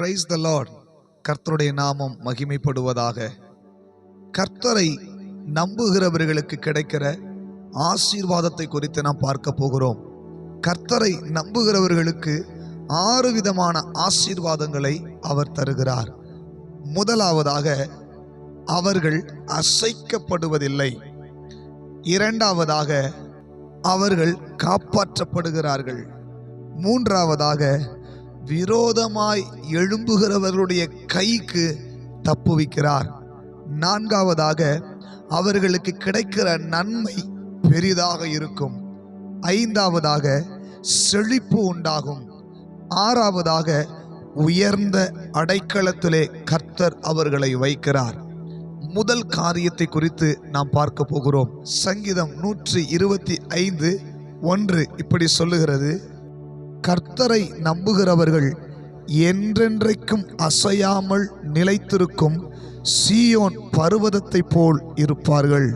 Praise the Lord கர்த்தருடைய நாமம் மகிமைப்படுவதாக. கர்த்தரை நம்புகிறவர்களுக்கு கிடைக்கிற ஆசீர்வாதத்தை குறித்து நாம் பார்க்க போகிறோம். கர்த்தரை நம்புகிறவர்களுக்கு ஆறு விதமான ஆசீர்வாதங்களை அவர் தருகிறார். முதலாவதாக அவர்கள் அசைக்கப்படுவதில்லை. இரண்டாவதாக அவர்கள் காப்பாற்றப்படுகிறார்கள். மூன்றாவதாக விரோதமாய் எழும்புகிறவர்களுடைய கைக்கு தப்புவிக்கிறார் நான்காவதாக அவர்களுக்கு கிடைக்கிற நன்மை பெரிதாக இருக்கும். ஐந்தாவதாக செழிப்பு உண்டாகும். ஆறாவதாக உயர்ந்த அடைக்கலத்திலே கர்த்தர் அவர்களை வைக்கிறார். முதல் காரியத்தை குறித்து நாம் பார்க்க போகிறோம். சங்கீதம் நூற்றி இருபத்தி ஐந்து ஒன்று இப்படி சொல்லுகிறது. கர்த்தரை நம்புகிறவர்கள் என்றென்றைக்கும் அசையாமல் நிலைத்திருக்கும் சீயோன் பருவதத்தைப் போல் இருப்பார்கள்.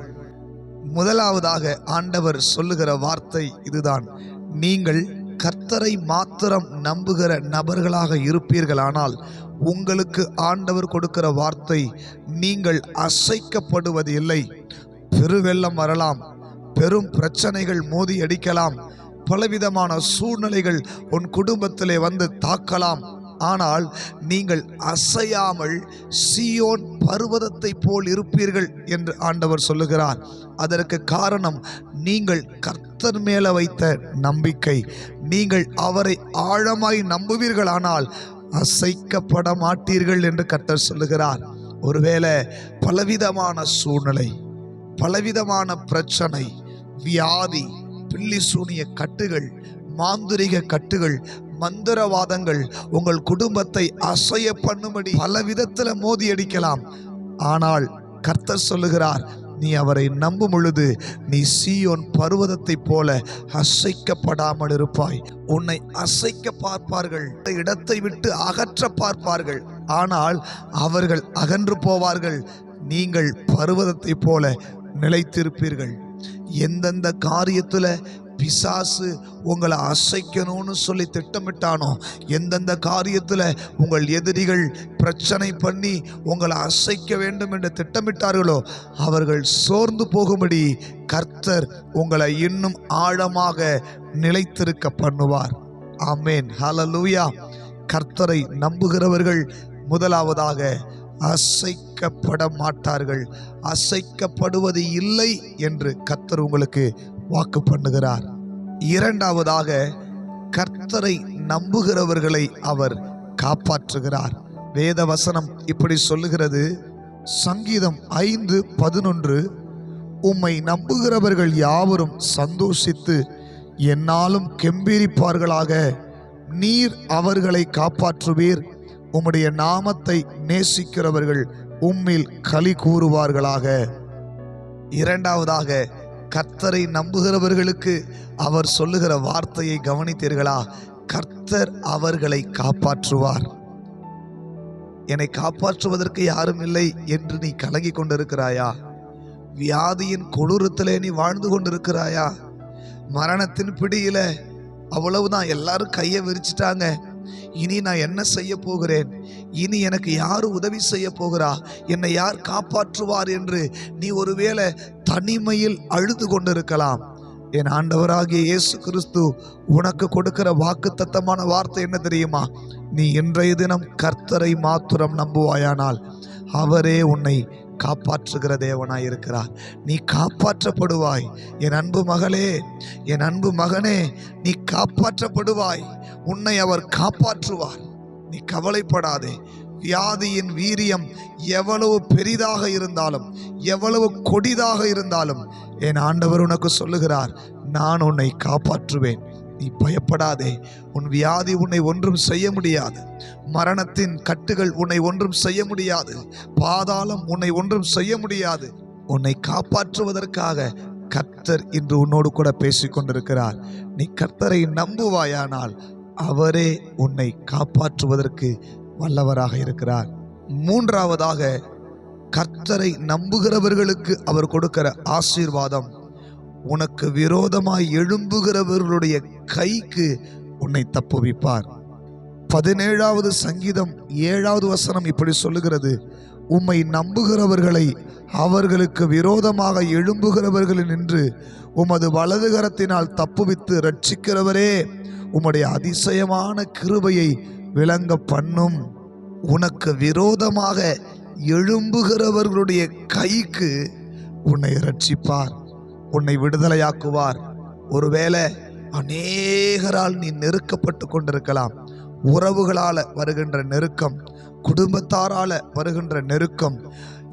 முதலாவதாக ஆண்டவர் சொல்லுகிற வார்த்தை இதுதான். நீங்கள் கர்த்தரை மாத்திரம் நம்புகிற நபர்களாக இருப்பீர்களானால் உங்களுக்கு ஆண்டவர் கொடுக்கிற வார்த்தை நீங்கள் அசைக்கப்படுவது இல்லை பெருவெள்ளம் வரலாம் பெரும் பிரச்சனைகள் மோதி அடிக்கலாம் பலவிதமான சூழ்நிலைகள் உன் குடும்பத்திலே வந்து தாக்கலாம். ஆனால் நீங்கள் அசையாமல் சியோன் பர்வதத்தை போல் இருப்பீர்கள் என்று ஆண்டவர் சொல்லுகிறார். அதற்கு காரணம் நீங்கள் கர்த்தர் மேல வைத்த நம்பிக்கை. நீங்கள் அவரை ஆழமாய் நம்புவீர்களானால் அசைக்கப்பட மாட்டீர்கள் என்று கர்த்தர் சொல்லுகிறார். ஒருவேளை பலவிதமான சூழ்நிலை பலவிதமான பிரச்சனை வியாதி பில்லி சூனிய கட்டுகள் மாந்திரிக கட்டுகள் மந்திரவாதங்கள் உங்கள் குடும்பத்தை அசைய பண்ணும்படி பல விதத்தில் மோதி அடிக்கலாம். ஆனால் கர்த்தர் சொல்லுகிறார் நீ அவரை நம்பும் பொழுது நீ சீயோன் பருவதத்தைப் போல அசைக்கப்படாமல் இருப்பாய். உன்னை அசைக்க பார்ப்பார்கள் இடத்தை விட்டு அகற்ற பார்ப்பார்கள். ஆனால் அவர்கள் அகன்று போவார்கள். நீங்கள் பருவதத்தைப் போல நிலைத்திருப்பீர்கள். எந்தெந்த காரியத்தில் பிசாசு உங்களை அசைக்கணும்னு சொல்லி திட்டமிட்டானோ எந்தெந்த காரியத்தில் உங்கள் எதிரிகள் பிரச்சனை பண்ணி உங்களை அசைக்க வேண்டும் என்று திட்டமிட்டார்களோ அவர்கள் சோர்ந்து போகும்படி கர்த்தர் உங்களை இன்னும் ஆழமாக நிலைத்திருக்க பண்ணுவார். ஆமேன். ஹலலூயா கர்த்தரை நம்புகிறவர்கள் முதலாவதாக அசைக்கப்பட மாட்டார்கள் அசைக்கப்படுவது இல்லை என்று கர்த்தர் உங்களுக்கு வாக்கு பண்ணுகிறார். இரண்டாவதாக கர்த்தரை நம்புகிறவர்களை அவர் காப்பாற்றுகிறார். வேத வசனம் இப்படி சொல்லுகிறது. சங்கீதம் ஐந்து பதினொன்று உம்மை நம்புகிறவர்கள் யாவரும் சந்தோஷித்து என்னாலும் கெம்பீரிப்பார்களாக. நீர் அவர்களை காப்பாற்றுவீர் உம்முடைய நாமத்தை நேசிக்கிறவர்கள் உம்மில் களி கூறுவார்களாக. இரண்டாவதாக கர்த்தரை நம்புகிறவர்களுக்கு அவர் சொல்லுகிற வார்த்தையை கவனித்தீர்களா? கர்த்தர் அவர்களை காப்பாற்றுவார். என்னை காப்பாற்றுவதற்கு யாரும் இல்லை என்று நீ கலங்கி கொண்டிருக்கிறாயா? வியாதியின் கொடூரத்திலே நீ வாழ்ந்து கொண்டிருக்கிறாயா? மரணத்தின் பிடியில அவ்வளவுதான் எல்லாரும் கையை விரிச்சிட்டாங்க. இனி நான் என்ன செய்ய போகிறேன்? இனி எனக்கு யார் உதவி செய்ய போகிறா? என்னை யார் காப்பாற்றுவார் என்று நீ ஒருவேளை தனிமையில் அழுது கொண்டிருக்கலாம். என் ஆண்டவராகிய இயேசு கிறிஸ்து உனக்கு கொடுக்கிற வாக்கு தத்தமான வார்த்தை என்ன தெரியுமா? நீ இன்றைய தினம் கர்த்தரை மாத்திரம் நம்புவாயானால் அவரே உன்னை காப்பாற்றுகிற தேவனாய் இருக்கிறார் நீ காப்பாற்றப்படுவாய். என் அன்பு மகளே என் அன்பு மகனே நீ காப்பாற்றப்படுவாய். உன்னை அவர் காப்பாற்றுவார். நீ கவலைப்படாதே. வியாதியின் வீரியம் எவ்வளவு பெரிதாக இருந்தாலும் எவ்வளவு கொடிதாக இருந்தாலும் என் ஆண்டவர் உனக்கு சொல்லுகிறார் நான் உன்னை காப்பாற்றுவேன். நீ பயப்படாதே. உன் வியாதி உன்னை ஒன்றும் செய்ய முடியாது. மரணத்தின் கட்டுகள் உன்னை ஒன்றும் செய்ய முடியாது. பாதாளம் உன்னை ஒன்றும் செய்ய முடியாது. உன்னை காப்பாற்றுவதற்காக கர்த்தர் இன்று உன்னோடு கூட பேசிக்கொண்டிருக்கிறார். நீ கர்த்தரை நம்புவாயானால் அவரே உன்னை காப்பாற்றுவதற்கு வல்லவராக இருக்கிறார். மூன்றாவதாக கர்த்தரை நம்புகிறவர்களுக்கு அவர் கொடுக்கிற ஆசீர்வாதம். உனக்கு விரோதமாய் எழும்புகிறவர்களுடைய கைக்கு உன்னை தப்புவிப்பார். பதினேழாவது சங்கீதம் ஏழாவது வசனம் இப்படி சொல்லுகிறது. உம்மை நம்புகிறவர்களை அவர்களுக்கு விரோதமாக எழும்புகிறவர்களில் நின்று உமது வலதுகரத்தினால் தப்புவித்து ரட்சிக்கிறவரே உம்முடைய அதிசயமான கிருபையை விளங்க பண்ணும். உனக்கு விரோதமாக எழும்புகிறவர்களுடைய கைக்கு உன்னை ரட்சிப்பார் உன்னை விடுதலையாக்குவார். ஒருவேளை அநேகரால் நீ நெருக்கப்பட்டு கொண்டிருக்கலாம். உறவுகளால் வருகின்ற நெருக்கம் குடும்பத்தாரால வருகின்ற நெருக்கம்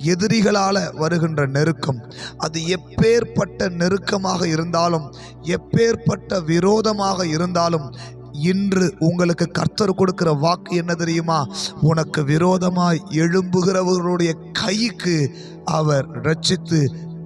எதிரிகளால் வருகின்ற நெருக்கம். அது எப்பேற்பட்ட நெருக்கமாக இருந்தாலும் எப்பேற்பட்ட விரோதமாக இருந்தாலும் இன்று உங்களுக்கு கர்த்தர் கொடுக்கிற வாக்கு என்ன தெரியுமா? உனக்கு விரோதமாய் எழும்புகிறவர்களுடைய கைக்கு அவர் ரட்சித்து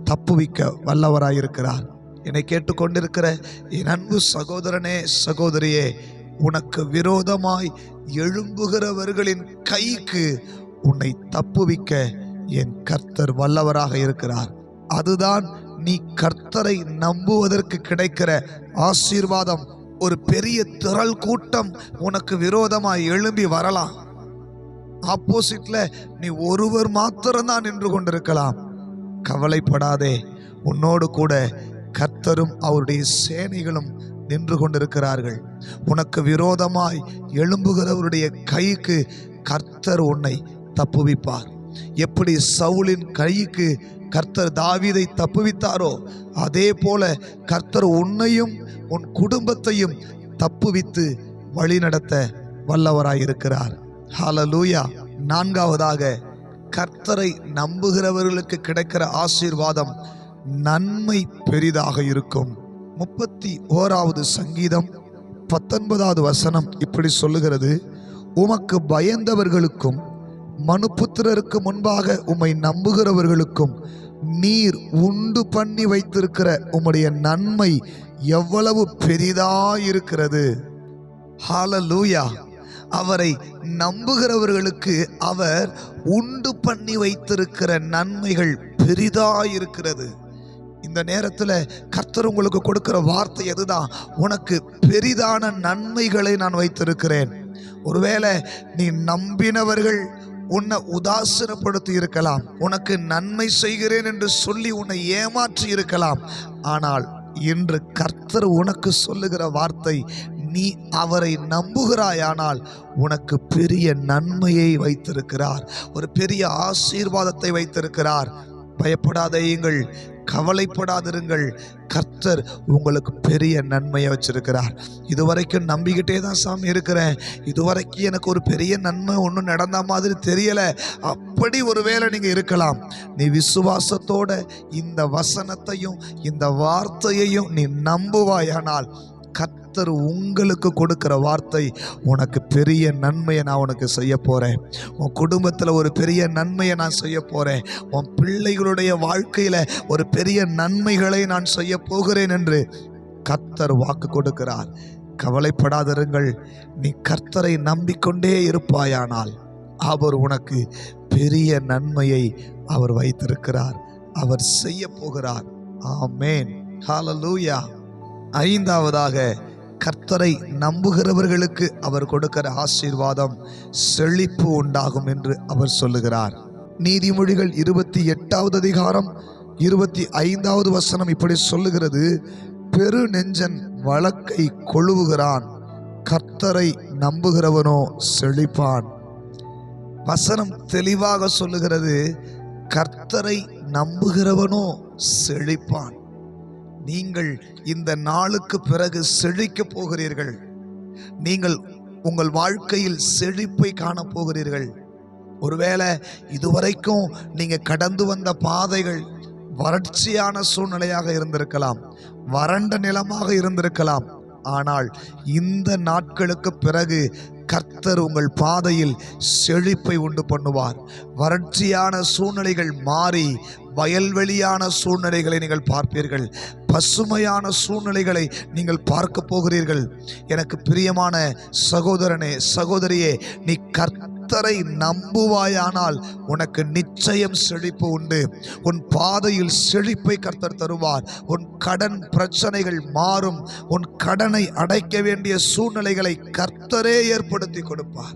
தப்புவிக்க வல்லவராயிருக்கிறார். என்னை கேட்டுக்கொண்டிருக்கிற என் அன்பு சகோதரனே சகோதரியே உனக்கு விரோதமாய் எழும்புகிறவர்களின் கைக்கு உன்னை தப்புவிக்க என் கர்த்தர் வல்லவராக இருக்கிறார். அதுதான் நீ கர்த்தரை நம்புவதற்கு கிடைக்கிற ஆசீர்வாதம். ஒரு பெரிய திரள் கூட்டம் உனக்கு விரோதமாய் எழும்பி வரலாம். ஆப்போசிட்ல நீ ஒருவர் மாத்திரம்தான் நின்று கொண்டிருக்கலாம். கவலைப்படாதே உன்னோடு கூட கர்த்தரும் அவருடைய சேனைகளும் நின்று கொண்டிருக்கிறார்கள். உனக்கு விரோதமாய் எழும்புகிறவருடைய கைக்கு கர்த்தர் உன்னை தப்புவிப்பார். எப்படி சவுலின் கைக்கு கர்த்தர் தாவீதை தப்புவித்தாரோ அதே போல கர்த்தர் உன்னையும் உன் குடும்பத்தையும் தப்புவித்து வழிநடத்த வல்லவராயிருக்கிறார். ஹalleluya நான்காவதாக கர்த்தரை நம்புகிறவர்களுக்கு கிடைக்கிற ஆசீர்வாதம் நன்மை பெரிதாக இருக்கும். முப்பத்தி ஓராவது சங்கீதம் பத்தொன்பதாவது வசனம் இப்படி சொல்லுகிறது. உமக்கு பயந்தவர்களுக்கும் மனுபுத்திரருக்கு முன்பாக உம்மை நம்புகிறவர்களுக்கும் நீர் உண்டு பண்ணி வைத்திருக்கிற உம்முடைய நன்மை எவ்வளவு பெரிதாயிருக்கிறது. லூயா அவரை நம்புகிறவர்களுக்கு அவர் உண்டு பண்ணி வைத்திருக்கிற நன்மைகள் பெரிதாயிருக்கிறது. இந்த நேரத்தில் கர்த்தர் உங்களுக்கு கொடுக்கிற வார்த்தை எதுதான்? உனக்கு பெரிதான நன்மைகளை நான் வைத்திருக்கிறேன். ஒருவேளை நீ நம்பினவர்கள் உன்னை உதாசீனப்படுத்தி இருக்கலாம். உனக்கு நன்மை செய்கிறேன் என்று சொல்லி உன்னை ஏமாற்றி இருக்கலாம். ஆனால் இன்று கர்த்தர் உனக்கு சொல்லுகிற வார்த்தை நீ அவரை நம்புகிறாயானால் உனக்கு பெரிய நன்மையை வைத்திருக்கிறார். ஒரு பெரிய ஆசீர்வாதத்தை வைத்திருக்கிறார். பயப்படாதேயுங்கள் கவலைப்படாதிருங்கள். கர்த்தர் உங்களுக்கு பெரிய நன்மையை வச்சிருக்கிறார். இதுவரைக்கும் நம்பிக்கிட்டே தான் சாமி இருக்கிறேன். இதுவரைக்கும் எனக்கு ஒரு பெரிய நன்மை ஒன்றும் நடந்த மாதிரி தெரியலை. அப்படி ஒருவேளை நீங்கள் இருக்கலாம். நீ விசுவாசத்தோட இந்த வசனத்தையும் இந்த வார்த்தையையும் நீ நம்புவாயானால் கர்த்தர் உங்களுக்கு கொடுக்குற வார்த்தை உனக்கு பெரிய நன்மையை நான் உனக்கு செய்ய போகிறேன் உன் குடும்பத்தில் ஒரு பெரிய நன்மையை நான் செய்ய போகிறேன் உன் பிள்ளைகளுடைய வாழ்க்கையில் ஒரு பெரிய நன்மைகளை நான் செய்ய போகிறேன் என்று கர்த்தர் வாக்கு கொடுக்கிறார். கவலைப்படாதிருங்கள். நீ கர்த்தரை நம்பிக்கொண்டே இருப்பாயானால் அவர் உனக்கு பெரிய நன்மையை அவர் வைத்திருக்கிறார். அவர் செய்ய போகிறார். ஆமேன். ஹாலலூயா ஐந்தாவதாக கர்த்தரை நம்புகிறவர்களுக்கு அவர் கொடுக்கிற ஆசீர்வாதம் செழிப்பு உண்டாகும் என்று அவர் சொல்லுகிறார். நீதிமொழிகள் இருபத்தி எட்டாவது அதிகாரம் இருபத்தி ஐந்தாவது வசனம் இப்படி சொல்லுகிறது. பெரு நெஞ்சன் வழக்கை கொழுவுகிறான் கர்த்தரை நம்புகிறவனோ செழிப்பான். வசனம் தெளிவாக சொல்லுகிறது கர்த்தரை நம்புகிறவனோ செழிப்பான். நீங்கள் இந்த நாளுக்கு பிறகு செழிக்கப் போகிறீர்கள். நீங்கள் உங்கள் வாழ்க்கையில் செழிப்பை காணப் போகிறீர்கள். ஒருவேளை இதுவரைக்கும் நீங்கள் கடந்து வந்த பாதைகள் வறட்சியான சூழ்நிலையாக இருந்திருக்கலாம் வறண்ட நிலமாக இருந்திருக்கலாம். ஆனால் இந்த நாட்களுக்கு பிறகு கர்த்தர் உங்கள் பாதையில் செழிப்பை உண்டு பண்ணுவார். வறட்சியான சூழ்நிலைகள் மாறி வயல்வெளியான சூழ்நிலைகளை நீங்கள் பார்ப்பீர்கள். பசுமையான சூழ்நிலைகளை நீங்கள் பார்க்க போகிறீர்கள். எனக்கு பிரியமான சகோதரனே சகோதரியே நீ கர்த்தரை கர்த்தரை நம்புவாயானால் உனக்கு நிச்சயம் செழிப்பு உண்டு. உன் பாதையில் செழிப்பை கர்த்தர் தருவார். உன் கடன் பிரச்சனைகள் மாறும். உன் கடனை அடைக்க வேண்டிய சூழ்நிலைகளை கர்த்தரே ஏற்படுத்தி கொடுப்பார்.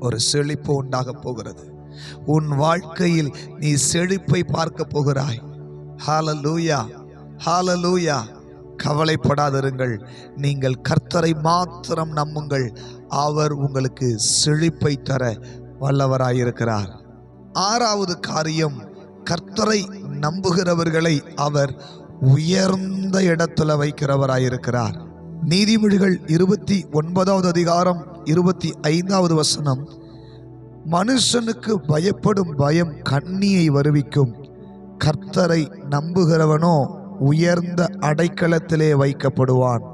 ஒரு செழிப்பு உண்டாக போகிறது. உன் வாழ்க்கையில் நீ செழிப்பை பார்க்க போகிறாய். ஹாலலூயா ஹாலலூயா கவலைப்படாதிருங்கள். நீங்கள் கர்த்தரை மாத்திரம் நம்புங்கள். அவர் உங்களுக்கு செழிப்பை தர வல்லவராயிருக்கிறார். ஆறாவது காரியம் கர்த்தரை நம்புகிறவர்களை அவர் உயர்ந்த இடத்துல வைக்கிறவராயிருக்கிறார். நீதிமொழிகள் இருபத்தி ஒன்பதாவது அதிகாரம் இருபத்தி ஐந்தாவது வசனம் மனுஷனுக்கு பயப்படும் பயம் கண்ணியை வருவிக்கும். கர்த்தரை நம்புகிறவனோ உயர்ந்த அடைக்கலத்திலே வைக்கப்படுவான்.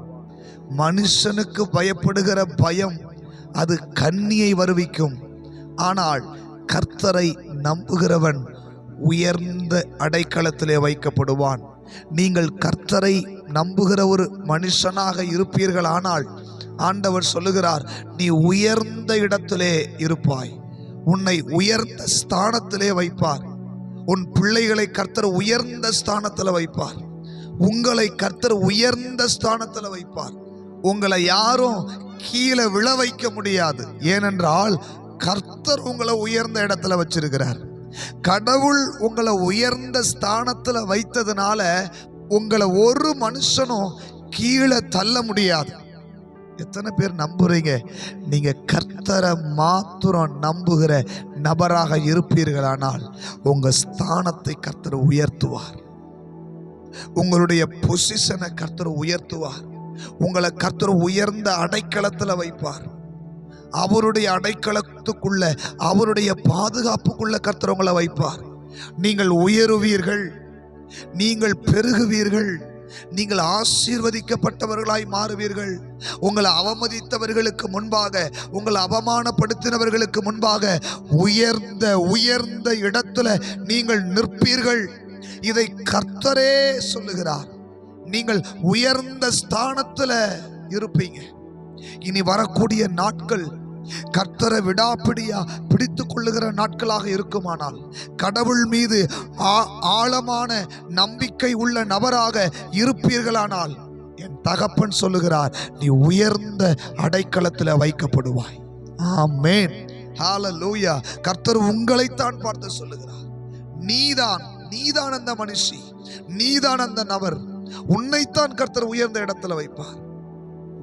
மனுஷனுக்கு பயப்படுகிற பயம் அது கண்ணியை வருவிக்கும். ஆனால் கர்த்தரை நம்புகிறவன் உயர்ந்த அடைக்கலத்திலே வைக்கப்படுவான். நீங்கள் கர்த்தரை நம்புகிற ஒரு மனுஷனாக இருப்பீர்களானால் ஆண்டவர் சொல்லுகிறார் நீ உயர்ந்த இடத்திலே இருப்பாய். உன்னை உயர்ந்த ஸ்தானத்திலே வைப்பார். உன் பிள்ளைகளை கர்த்தர் உயர்ந்த ஸ்தானத்தில் வைப்பார். உங்களை கர்த்தர் உயர்ந்த ஸ்தானத்தில் வைப்பார். உங்களை யாரும் கீழே விழ வைக்க முடியாது. ஏனென்றால் கர்த்தர் உங்களை உயர்ந்த இடத்துல வச்சிருக்கிறார். கடவுள் உங்களை உயர்ந்த ஸ்தானத்தில் வைத்ததுனால உங்களை ஒரு மனுஷனும் கீழே தள்ள முடியாது. எத்தனை பேர் நம்புறீங்க? நீங்கள் கர்த்தரை மாத்திரம் நம்புகிற நபராக இருப்பீர்களானால் உங்கள் ஸ்தானத்தை கர்த்தர் உயர்த்துவார். உங்களுடைய பொசிஷனை கர்த்தர் உயர்த்துவார். உங்களை கர்த்தர் உயர்ந்த அடைக்கலத்தில் வைப்பார். அவருடைய அடைக்கலத்துக்குள்ள அவருடைய பாதுகாப்புக்குள்ள கர்த்தர் உங்களை வைப்பார். நீங்கள் உயருவீர்கள். நீங்கள் பெருகுவீர்கள். நீங்கள் ஆசீர்வதிக்கப்பட்டவர்களாய் மாறுவீர்கள். உங்களை அவமதித்தவர்களுக்கு முன்பாக உங்களை அவமானப்படுத்தினவர்களுக்கு முன்பாக உயர்ந்த உயர்ந்த இடத்துல நீங்கள் நிற்பீர்கள். இதை கர்த்தரே சொல்லுகிறார். நீங்கள் உயர்ந்த ஸ்தானத்தில் இருப்பீங்க. இனி வரக்கூடிய நாட்கள் கர்த்தரை விடாப்பிடியா பிடித்து கொள்ளுகிற நாட்களாக இருக்குமானால் கடவுள் மீது ஆ- ஆழமான நம்பிக்கை உள்ள நபராக இருப்பீர்களானால் என் தகப்பன் சொல்லுகிறார் நீ உயர்ந்த அடைக்கலத்தில் வைக்கப்படுவாய். ஆமேன். ஹால லூயா கர்த்தர் உங்களைத்தான் பார்த்து சொல்லுகிறார். நீதான் நீதான் அந்த மனுஷி நீதான் அந்த நபர். உன்னைத்தான் கர்த்தர் உயர்ந்த இடத்துல வைப்பார்.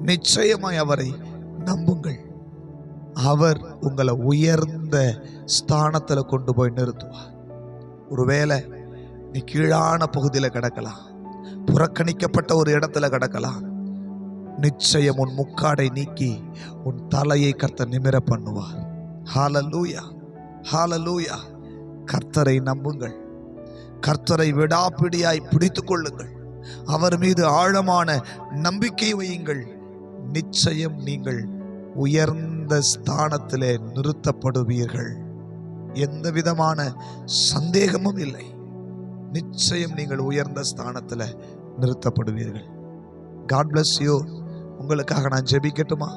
நிச்சயமாய் அவரை நம்புங்கள். அவர் உங்களை உயர்ந்த ஸ்தானத்தில் கொண்டு போய் நிறுத்துவார். ஒருவேளை நீ கீழான பகுதியில் கிடக்கலாம் புறக்கணிக்கப்பட்ட ஒரு இடத்துல கிடக்கலாம் நிச்சயம் உன் முக்காடை நீக்கி உன் தலையை கர்த்த நிமிர பண்ணுவார். ஹாலலூயா ஹாலலூயா கர்த்தரை நம்புங்கள். கர்த்தரை விடாப்பிடியாய் பிடித்து கொள்ளுங்கள். அவர் மீது ஆழமான நம்பிக்கை வையுங்கள். நிச்சயம் நீங்கள் உயர்ந்த ஸ்தானத்திலே நிறுத்தப்படுவீர்கள். எந்த விதமான சந்தேகமும் இல்லை. நிச்சயம் நீங்கள் உயர்ந்த ஸ்தானத்தில் நிறுத்தப்படுவீர்கள். காட் பிளஸ் யூ உங்களுக்காக நான் ஜெபிக்கட்டுமா?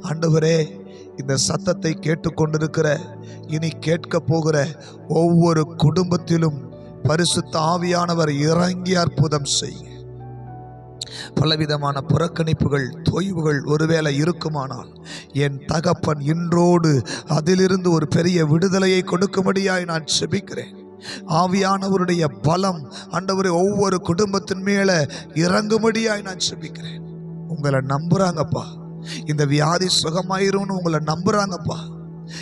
ஆண்டவரே இந்த சத்தத்தை கேட்டுக்கொண்டிருக்கிற இனி கேட்க போகிற ஒவ்வொரு குடும்பத்திலும் பரிசுத்த ஆவியானவர் இறங்கி அற்புதம் செய்யும். பலவிதமான புறக்கணிப்புகள் தொய்வுகள் ஒருவேளை இருக்குமானால் என் தகப்பன் இன்றோடு அதிலிருந்து ஒரு பெரிய விடுதலையை கொடுக்கும்படியாய் நான் செபிக்கிறேன். ஆவியானவருடைய பலம் ஆண்டவரே ஒவ்வொரு குடும்பத்தின் மேலே இறங்கும்படியாய் நான் செபிக்கிறேன். உங்களை நம்புகிறாங்கப்பா இந்த வியாதி சுகமாயிரும்னு உங்களை நம்புகிறாங்கப்பா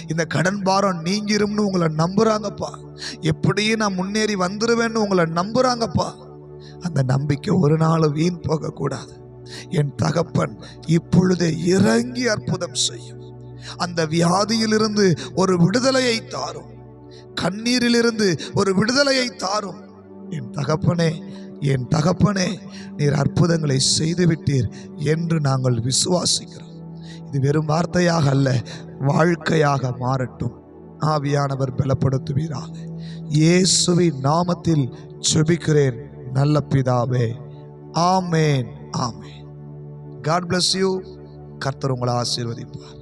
இந்த கடன் பாரம் நீங்கிரும்னு உங்களை நம்புகிறாங்கப்பா எப்படியும் நான் முன்னேறி வந்துடுவேன்னு உங்களை நம்புறாங்கப்பா. அந்த நம்பிக்கை ஒரு நாளும் வீண் போகக்கூடாது. என் தகப்பன் இப்பொழுதே இறங்கி அற்புதம் செய்யும். அந்த வியாதியிலிருந்து ஒரு விடுதலையை தாரும். கண்ணீரிலிருந்து ஒரு விடுதலையை தாரும். என் தகப்பனே என் தகப்பனே நீர் அற்புதங்களை செய்துவிட்டீர் என்று நாங்கள் விசுவாசிக்கிறோம். இது வெறும் வார்த்தையாக அல்ல வாழ்க்கையாக மாறட்டும். ஆவியானவர் பலப்படுத்துவீராக. இயேசுவின் நாமத்தில் செபிக்கிறேன் நல்ல பிதாவே. ஆமேன் ஆமேன். காட் பிளஸ் யூ கர்த்தர் உங்களை ஆசீர்வதிப்பார்.